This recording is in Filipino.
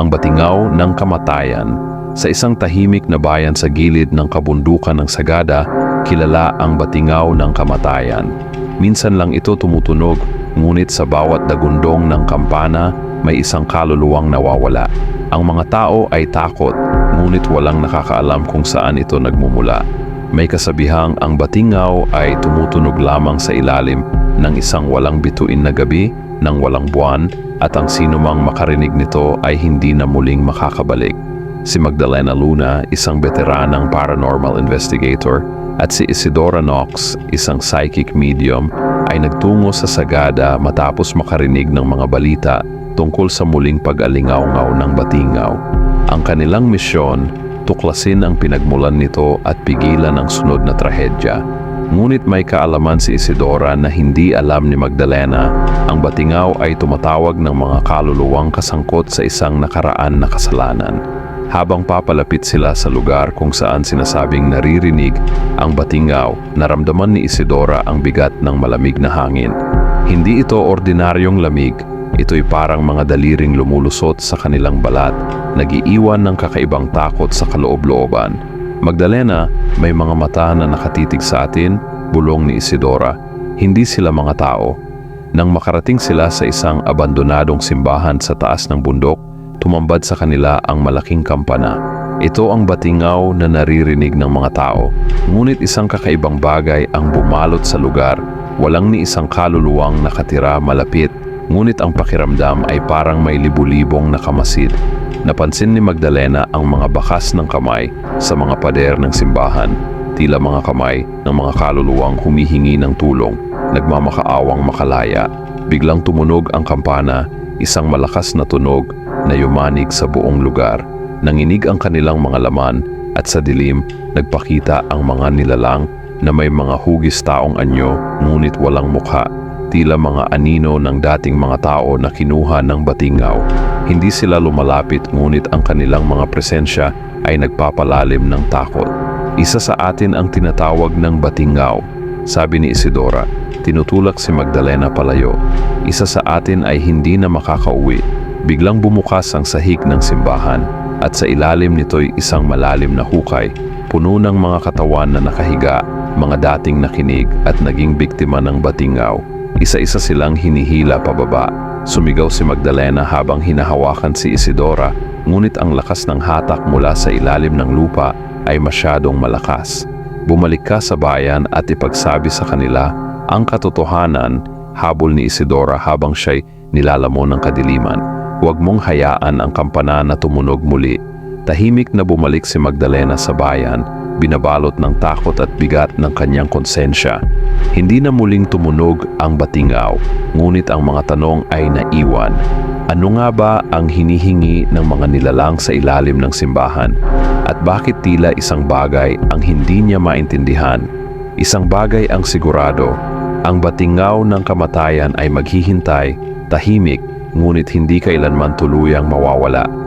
ang batingaw ng kamatayan. Sa isang tahimik na bayan sa gilid ng kabundukan ng Sagada, kilala ang batingaw ng kamatayan. Minsan lang ito tumutunog, ngunit sa bawat dagundong ng kampana, may isang kaluluwang nawawala. Ang mga tao ay takot, ngunit walang nakakaalam kung saan ito nagmumula. May kasabihang ang batingaw ay tumutunog lamang sa ilalim ng isang walang bituin na gabi, ng walang buwan, at ang sinumang makarinig nito ay hindi na muling makakabalik. Si Magdalena Luna, isang veteranang paranormal investigator, at si Isidora Knox, isang psychic medium, ay nagtungo sa Sagada matapos makarinig ng mga balita tungkol sa muling pag-alingaw-ngaw ng batingaw. Ang kanilang misyon, tuklasin ang pinagmulan nito at pigilan ang sunod na trahedya. Ngunit may kaalaman si Isidora na hindi alam ni Magdalena, ang batingaw ay tumatawag ng mga kaluluwang kasangkot sa isang nakaraan na kasalanan. Habang papalapit sila sa lugar kung saan sinasabing naririnig ang batingaw, naramdaman ni Isidora ang bigat ng malamig na hangin. Hindi ito ordinaryong lamig, ito'y parang mga daliring lumulusot sa kanilang balat, nagiiwan ng kakaibang takot sa kaloob-looban. Magdalena, may mga mata na nakatitig sa atin, bulong ni Isidora. Hindi sila mga tao. Nang makarating sila sa isang abandonadong simbahan sa taas ng bundok, tumambad sa kanila ang malaking kampana. Ito ang batingaw na naririnig ng mga tao. Ngunit isang kakaibang bagay ang bumalot sa lugar. Walang ni isang kaluluwang nakatira malapit. Ngunit ang pakiramdam ay parang may libu-libong nakamasid. Napansin ni Magdalena ang mga bakas ng kamay sa mga pader ng simbahan. Tila mga kamay ng mga kaluluwang humihingi ng tulong, nagmamakaawang makalaya. Biglang tumunog ang kampana, isang malakas na tunog na yumanig sa buong lugar. Nanginig ang kanilang mga laman at sa dilim nagpakita ang mga nilalang na may mga hugis taong anyo ngunit walang mukha. Tila mga anino ng dating mga tao na kinuha ng batingaw. Hindi sila lumalapit ngunit ang kanilang mga presensya ay nagpapalalim ng takot. Isa sa atin ang tinatawag ng batingaw, sabi ni Isidora. Tinutulak si Magdalena palayo. Isa sa atin ay hindi na makakauwi. Biglang bumukas ang sahig ng simbahan at sa ilalim nito'y isang malalim na hukay, puno ng mga katawan na nakahiga, mga dating nakinig at naging biktima ng batingaw. Isa-isa silang hinihila pababa. Sumigaw si Magdalena habang hinahawakan si Isidora, ngunit ang lakas ng hatak mula sa ilalim ng lupa ay masyadong malakas. Bumalik ka sa bayan at ipagsabi sa kanila ang katotohanan, habol ni Isidora habang siya'y nilalamon ng kadiliman. Huwag mong hayaan ang kampana na tumunog muli. Tahimik na bumalik si Magdalena sa bayan, binabalot ng takot at bigat ng kanyang konsensya. Hindi na muling tumunog ang batingaw, ngunit ang mga tanong ay naiwan. Ano nga ba ang hinihingi ng mga nilalang sa ilalim ng simbahan? At bakit tila isang bagay ang hindi niya maintindihan? Isang bagay ang sigurado, ang batingaw ng kamatayan ay maghihintay, tahimik, ngunit hindi kailanman tuluyang mawawala.